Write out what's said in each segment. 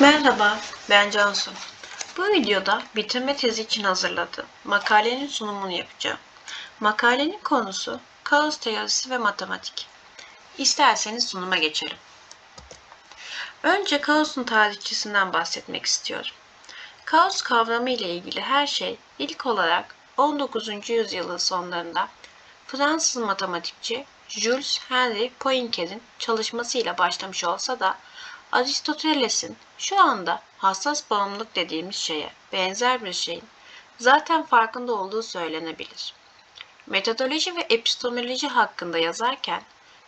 Merhaba, ben Cansu. Bu videoda bitirme tezi için hazırladığım makalenin sunumunu yapacağım. Makalenin konusu kaos teorisi ve matematik. İsterseniz sunuma geçelim. Önce kaosun tarihçisinden bahsetmek istiyorum. Kaos kavramı ile ilgili her şey ilk olarak 19. yüzyılın sonlarında Fransız matematikçi Jules Henry Poincaré'nin çalışmasıyla başlamış olsa da Aristoteles'in şu anda hassas bağımlılık dediğimiz şeye benzer bir şeyin zaten farkında olduğu söylenebilir. Metodoloji ve epistemoloji hakkında yazarken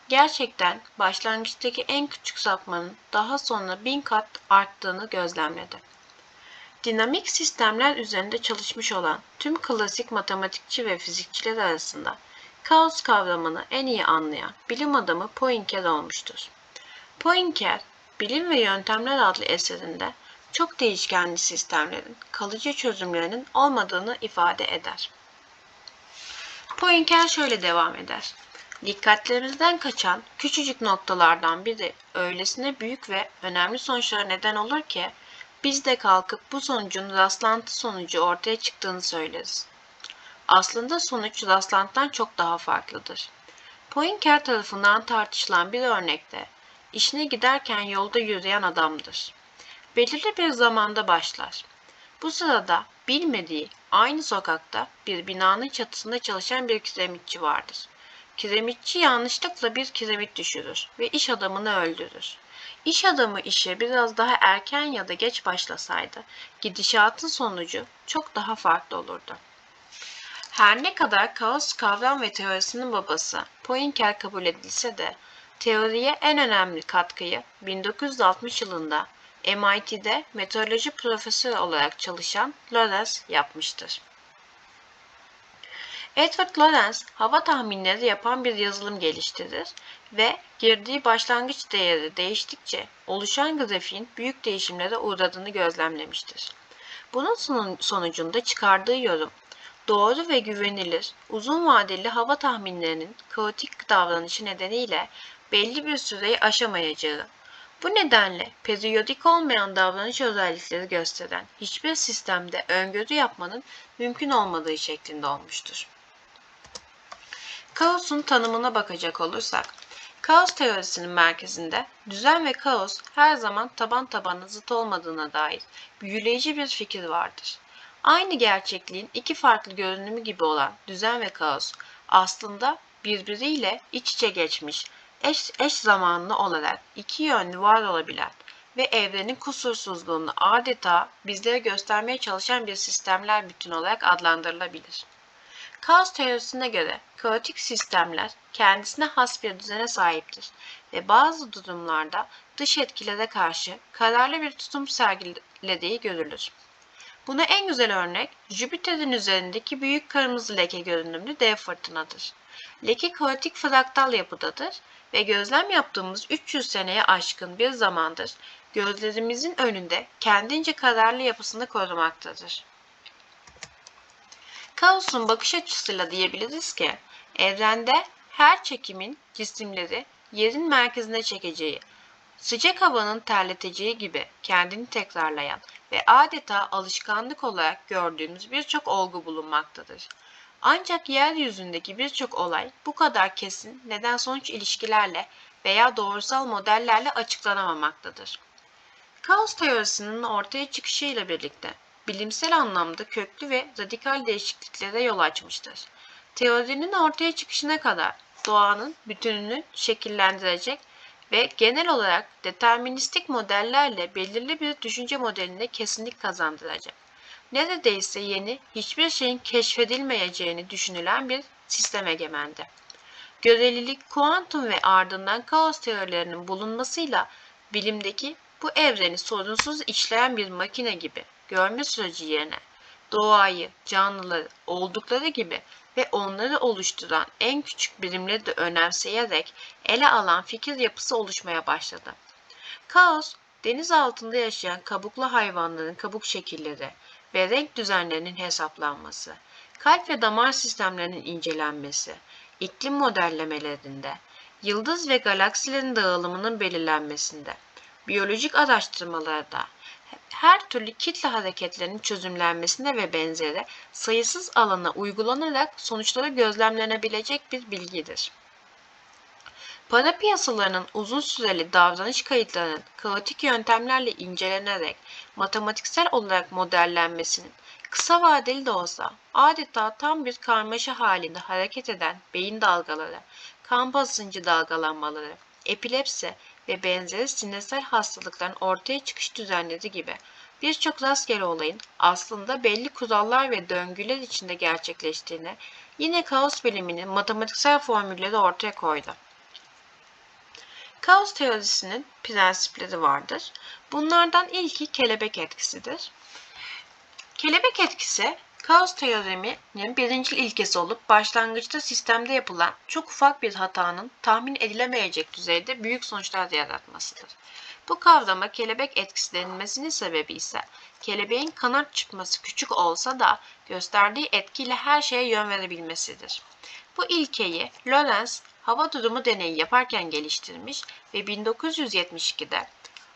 gerçekten başlangıçtaki en küçük sapmanın daha sonra bin kat arttığını gözlemledi. Dinamik sistemler üzerinde çalışmış olan tüm klasik matematikçi ve fizikçiler arasında kaos kavramını en iyi anlayan bilim adamı Poincaré olmuştur. Poincaré, Bilim ve Yöntemler adlı eserinde çok değişkenli sistemlerin kalıcı çözümlerinin olmadığını ifade eder. Poincaré şöyle devam eder. Dikkatlerimizden kaçan küçücük noktalardan biri öylesine büyük ve önemli sonuçlara neden olur ki biz de kalkıp bu sonucun rastlantı sonucu ortaya çıktığını söyleriz. Aslında sonuç rastlantıdan çok daha farklıdır. Poincaré tarafından tartışılan bir örnekte işine giderken yolda yürüyen adamdır. Belirli bir zamanda başlar. Bu sırada bilmediği aynı sokakta bir binanın çatısında çalışan bir kiremitçi vardır. Kiremitçi yanlışlıkla bir kiremit düşürür ve iş adamını öldürür. İş adamı işe biraz daha erken ya da geç başlasaydı gidişatın sonucu çok daha farklı olurdu. Her ne kadar kaos kavram ve teorisinin babası Poincaré kabul edilse de teoriye en önemli katkıyı 1960 yılında MIT'de meteoroloji profesörü olarak çalışan Lorenz yapmıştır. Edward Lorenz hava tahminleri yapan bir yazılım geliştirir ve girdiği başlangıç değeri değiştikçe oluşan grafiğin büyük değişimlere uğradığını gözlemlemiştir. Bunun sonucunda çıkardığı yorum doğru ve güvenilir, uzun vadeli hava tahminlerinin kaotik davranışı nedeniyle belli bir süreyi aşamayacağı, bu nedenle periyodik olmayan davranış özellikleri gösteren hiçbir sistemde öngörü yapmanın mümkün olmadığı şeklinde olmuştur. Kaosun tanımına bakacak olursak, kaos teorisinin merkezinde düzen ve kaos her zaman taban tabana zıt olmadığına dair büyüleyici bir fikir vardır. Aynı gerçekliğin iki farklı görünümü gibi olan düzen ve kaos aslında birbiriyle iç içe geçmiş, eş, eş zamanlı olarak iki yönlü var olabilen ve evrenin kusursuzluğunu adeta bizlere göstermeye çalışan bir sistemler bütün olarak adlandırılabilir. Kaos teorisine göre kaotik sistemler kendisine has bir düzene sahiptir ve bazı durumlarda dış etkilere karşı kararlı bir tutum sergilediği görülür. Buna en güzel örnek Jüpiter'in üzerindeki büyük kırmızı leke görünümlü dev fırtınadır. Leke kaotik fraktal yapıdadır ve gözlem yaptığımız 300 seneye aşkın bir zamandır gözlerimizin önünde kendince kararlı yapısını korumaktadır. Kaos'un bakış açısıyla diyebiliriz ki evrende her çekimin cisimleri yerin merkezine çekeceği, sıcak havanın terleteceği gibi kendini tekrarlayan ve adeta alışkanlık olarak gördüğümüz birçok olgu bulunmaktadır. Ancak yeryüzündeki birçok olay bu kadar kesin neden sonuç ilişkilerle veya doğrusal modellerle açıklanamamaktadır. Kaos teorisinin ortaya çıkışıyla birlikte bilimsel anlamda köklü ve radikal değişikliklere yol açmıştır. Teorinin ortaya çıkışına kadar doğanın bütününü şekillendirecek ve genel olarak deterministik modellerle belirli bir düşünce modeline kesinlik kazandıracak. Neredeyse yeni, hiçbir şeyin keşfedilmeyeceğini düşünülen bir sistem egemendi. Görelilik, kuantum ve ardından kaos teorilerinin bulunmasıyla bilimdeki bu evreni sorunsuz işleyen bir makine gibi görme süreci yerine doğayı, canlıları oldukları gibi ve onları oluşturan en küçük birimleri de önemseyerek ele alan fikir yapısı oluşmaya başladı. Kaos, deniz altında yaşayan kabuklu hayvanların kabuk şekilleri ve renk düzenlerinin hesaplanması, kalp ve damar sistemlerinin incelenmesi, iklim modellemelerinde, yıldız ve galaksilerin dağılımının belirlenmesinde, biyolojik araştırmalarda, her türlü kitle hareketlerinin çözümlenmesine ve benzeri sayısız alana uygulanarak sonuçları gözlemlenebilecek bir bilgidir. Para piyasalarının uzun süreli davranış kayıtlarının kaotik yöntemlerle incelenerek matematiksel olarak modellenmesinin kısa vadeli de olsa adeta tam bir karmaşa halinde hareket eden beyin dalgaları, kan basıncı dalgalanmaları, epilepsi ve benzeri sinirsel hastalıkların ortaya çıkış düzenleri gibi birçok rastgele olayın aslında belli kurallar ve döngüler içinde gerçekleştiğini yine kaos biliminin matematiksel formülleri ortaya koydu. Kaos teorisinin prensipleri vardır. Bunlardan ilki kelebek etkisidir. Kelebek etkisi, kaos teoreminin birinci ilkesi olup başlangıçta sistemde yapılan çok ufak bir hatanın tahmin edilemeyecek düzeyde büyük sonuçlar yaratmasıdır. Bu kavrama kelebek etkisi denilmesinin sebebi ise kelebeğin kanat çıkması küçük olsa da gösterdiği etkiyle her şeye yön verebilmesidir. Bu ilkeyi Lorenz hava durumu deneyi yaparken geliştirmiş ve 1972'de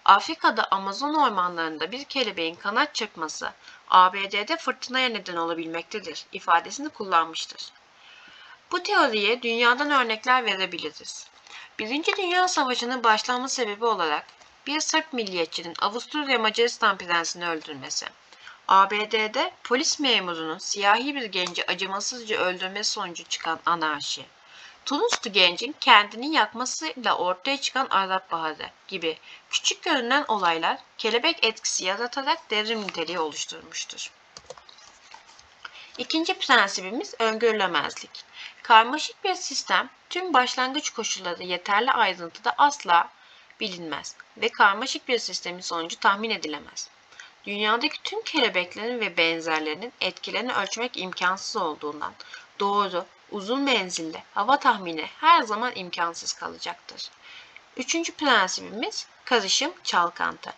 Afrika'da Amazon ormanlarında bir kelebeğin kanat çırpması ABD'de fırtınaya neden olabilmektedir ifadesini kullanmıştır. Bu teoriye dünyadan örnekler verebiliriz. Birinci Dünya Savaşı'nın başlanma sebebi olarak bir Sırp milliyetçinin Avusturya Macaristan prensini öldürmesi, ABD'de polis memurunun siyahi bir genci acımasızca öldürmesi sonucu çıkan anarşi, Tunuslu gencin kendini yakmasıyla ortaya çıkan Arap Baharı gibi küçük görünen olaylar kelebek etkisi yaratarak devrim niteliği oluşturmuştur. İkinci prensibimiz öngörülemezlik. Karmaşık bir sistem tüm başlangıç koşulları yeterli ayrıntıda asla bilinmez ve karmaşık bir sistemin sonucu tahmin edilemez. Dünyadaki tüm kelebeklerin ve benzerlerinin etkilerini ölçmek imkansız olduğundan doğru, uzun menzilli hava tahmini her zaman imkansız kalacaktır. Üçüncü prensibimiz karışım çalkantı.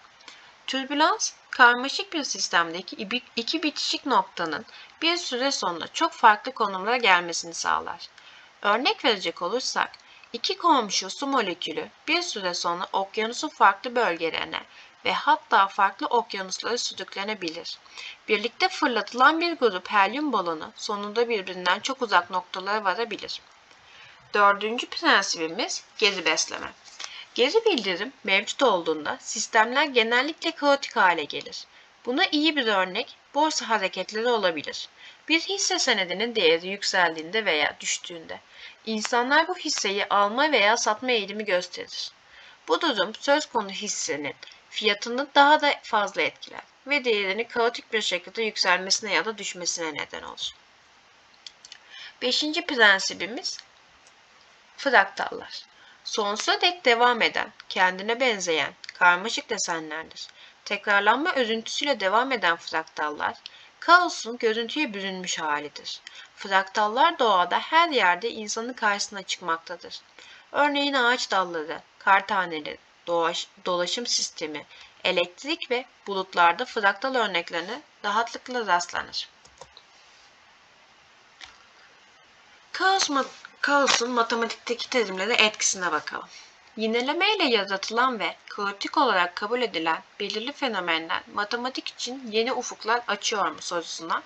Türbülans, karmaşık bir sistemdeki iki bitişik noktanın bir süre sonra çok farklı konumlara gelmesini sağlar. Örnek verecek olursak, iki komşu su molekülü bir süre sonra okyanusun farklı bölgelerine ve hatta farklı okyanuslara sürüklenebilir. Birlikte fırlatılan bir grup helyum balonu sonunda birbirinden çok uzak noktalara varabilir. Dördüncü prensibimiz geri besleme. Geri bildirim mevcut olduğunda sistemler genellikle kaotik hale gelir. Buna iyi bir örnek borsa hareketleri olabilir. Bir hisse senedinin değeri yükseldiğinde veya düştüğünde insanlar bu hisseyi alma veya satma eğilimi gösterir. Bu durum söz konu hissenin fiyatını daha da fazla etkiler ve değerini kaotik bir şekilde yükselmesine ya da düşmesine neden olur. Beşinci prensibimiz fraktallar. Sonsuza dek devam eden, kendine benzeyen, karmaşık desenlerdir. Tekrarlanma örüntüsüyle devam eden fraktallar, kaosun görüntüye bürünmüş halidir. Fraktallar doğada her yerde insanın karşısına çıkmaktadır. Örneğin ağaç dalları, kar taneleri, doğaş, dolaşım sistemi, elektrik ve bulutlarda fraktal örneklerine rahatlıkla rastlanır. Kaos, kaosun matematikteki terimlere etkisine bakalım. Yineleme ile yaratılan ve kaotik olarak kabul edilen belirli fenomenler matematik için yeni ufuklar açıyor mu sorusuna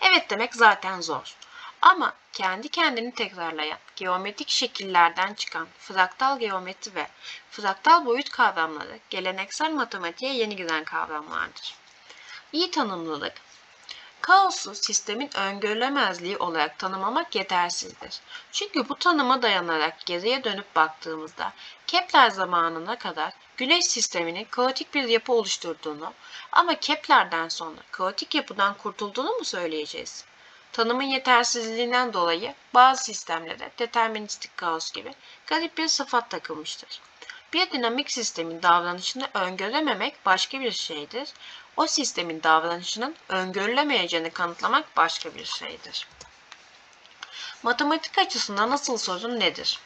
evet demek zaten zor. Ama kendi kendini tekrarlayan, geometrik şekillerden çıkan fraktal geometri ve fraktal boyut kavramları geleneksel matematiğe yeni giren kavramlardır. İyi tanımlılık, kaosu sistemin öngörülemezliği olarak tanımlamak yetersizdir. Çünkü bu tanıma dayanarak geriye dönüp baktığımızda Kepler zamanına kadar Güneş sisteminin kaotik bir yapı oluşturduğunu ama Kepler'den sonra kaotik yapıdan kurtulduğunu mu söyleyeceğiz? Tanımın yetersizliğinden dolayı bazı sistemlere deterministik kaos gibi garip bir sıfat takılmıştır. Bir dinamik sistemin davranışını öngörememek başka bir şeydir. O sistemin davranışının öngörülemeyeceğini kanıtlamak başka bir şeydir. Matematik açısından asıl sorun nedir?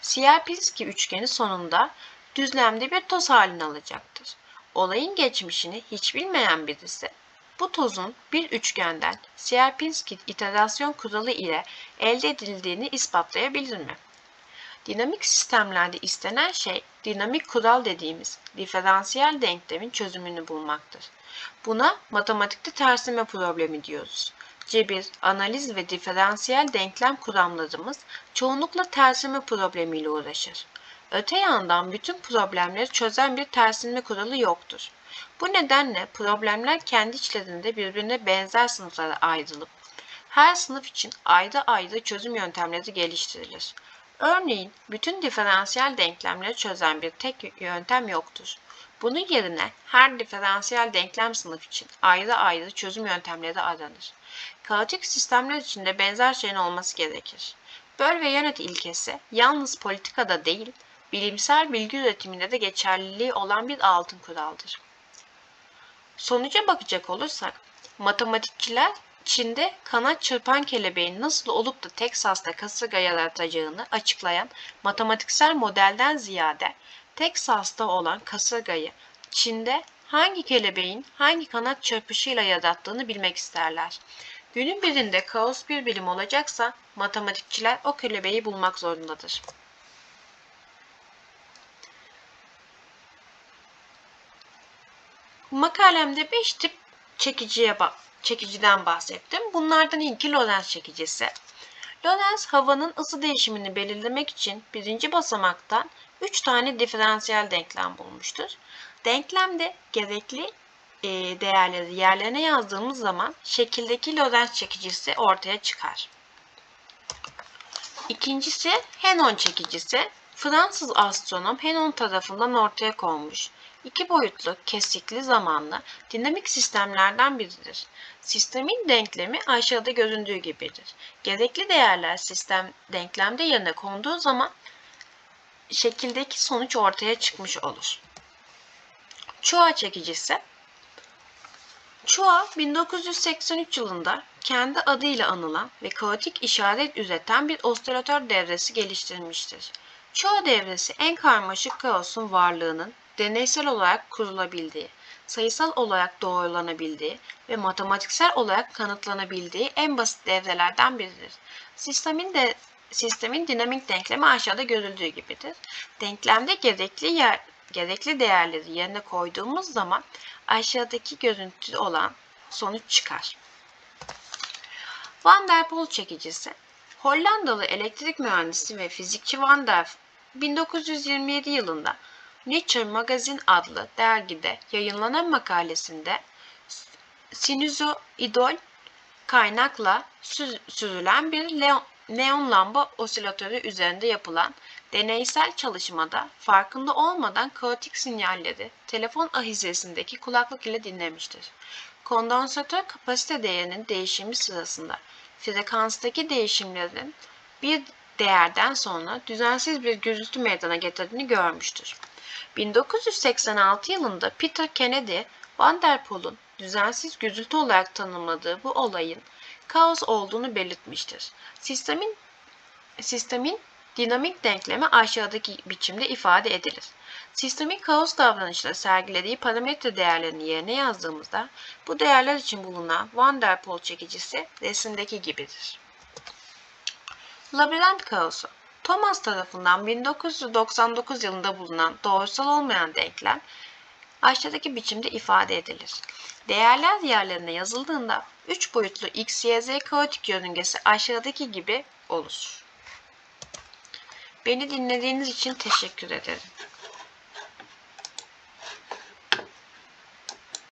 Sierpinski üçgeni sonunda düzlemde bir toz halini alacaktır. Olayın geçmişini hiç bilmeyen birisi bu tozun bir üçgenden Sierpinski iterasyon kuralı ile elde edildiğini ispatlayabilir mi? Dinamik sistemlerde istenen şey dinamik kural dediğimiz diferansiyel denklemin çözümünü bulmaktır. Buna matematikte tersime problemi diyoruz. Cebir, analiz ve diferansiyel denklem kuramlarımız çoğunlukla tersime problemiyle uğraşır. Öte yandan bütün problemleri çözen bir tersinme kuralı yoktur. Bu nedenle problemler kendi içlerinde birbirine benzer sınıflara ayrılıp her sınıf için ayrı ayrı çözüm yöntemleri geliştirilir. Örneğin bütün diferansiyel denklemleri çözen bir tek yöntem yoktur. Bunun yerine her diferansiyel denklem sınıf için ayrı ayrı çözüm yöntemleri aranır. Kaotik sistemler için de benzer şeyin olması gerekir. Böl ve yönet ilkesi yalnız politikada değil, bilimsel bilgi üretiminde de geçerliliği olan bir altın kuraldır. Sonuca bakacak olursak, matematikçiler Çin'de kanat çırpan kelebeğin nasıl olup da Teksas'ta kasırga yaratacağını açıklayan matematiksel modelden ziyade Teksas'ta olan kasırgayı Çin'de hangi kelebeğin hangi kanat çırpışıyla yarattığını bilmek isterler. Günün birinde kaos bir bilim olacaksa matematikçiler o kelebeği bulmak zorundadır. Makalemde 5 tip çekiciye ba çekiciden bahsettim. Bunlardan ilki Lorentz çekicisi. Lorentz havanın ısı değişimini belirlemek için birinci basamaktan 3 tane diferansiyel denklem bulmuştur. Denklemde gerekli e, değerleri yerlerine yazdığımız zaman şekildeki Lorentz çekicisi ortaya çıkar. İkincisi Henon çekicisi. Fransız astronom Henon tarafından ortaya konmuş iki boyutlu, kesikli zamanlı dinamik sistemlerden biridir. Sistemin denklemi aşağıda göründüğü gibidir. Gerekli değerler sistem denklemde yerine konduğu zaman şekildeki sonuç ortaya çıkmış olur. Chua çekicisi Chua 1983 yılında kendi adıyla anılan ve kaotik işaret üreten bir osilatör devresi geliştirmiştir. Chua devresi en karmaşık kaosun varlığının deneysel olarak kurulabildiği, sayısal olarak doğrulanabildiği ve matematiksel olarak kanıtlanabildiği en basit devrelerden biridir. Sistemin de sistemin dinamik denklemi aşağıda görüldüğü gibidir. Denklemde gerekli yer gerekli değerleri yerine koyduğumuz zaman aşağıdaki görüntü olan sonuç çıkar. Van der Pol çekicisi Hollandalı elektrik mühendisi ve fizikçi Van der 1927 yılında Nature Magazine adlı dergide yayınlanan makalesinde sinüzoidal kaynakla süzülen bir neon lamba osilatörü üzerinde yapılan deneysel çalışmada farkında olmadan kaotik sinyalleri telefon ahizesindeki kulaklık ile dinlemiştir. Kondansatör kapasite değerinin değişimi sırasında frekanstaki değişimlerin bir değerden sonra düzensiz bir gürültü meydana getirdiğini görmüştür. 1986 yılında Peter Kennedy, Van der Poel'un düzensiz gürültü olarak tanımladığı bu olayın kaos olduğunu belirtmiştir. Sistemin sistemin dinamik denklemi aşağıdaki biçimde ifade edilir. Sistemin kaos davranışları sergilediği parametre değerlerini yerine yazdığımızda bu değerler için bulunan Van der Pol çekicisi resimdeki gibidir. Labirent kaosu Thomas tarafından 1999 yılında bulunan doğrusal olmayan denklem aşağıdaki biçimde ifade edilir. Değerler yerlerine yazıldığında 3 boyutlu x, y, z kaotik yörüngesi aşağıdaki gibi olur. Beni dinlediğiniz için teşekkür ederim.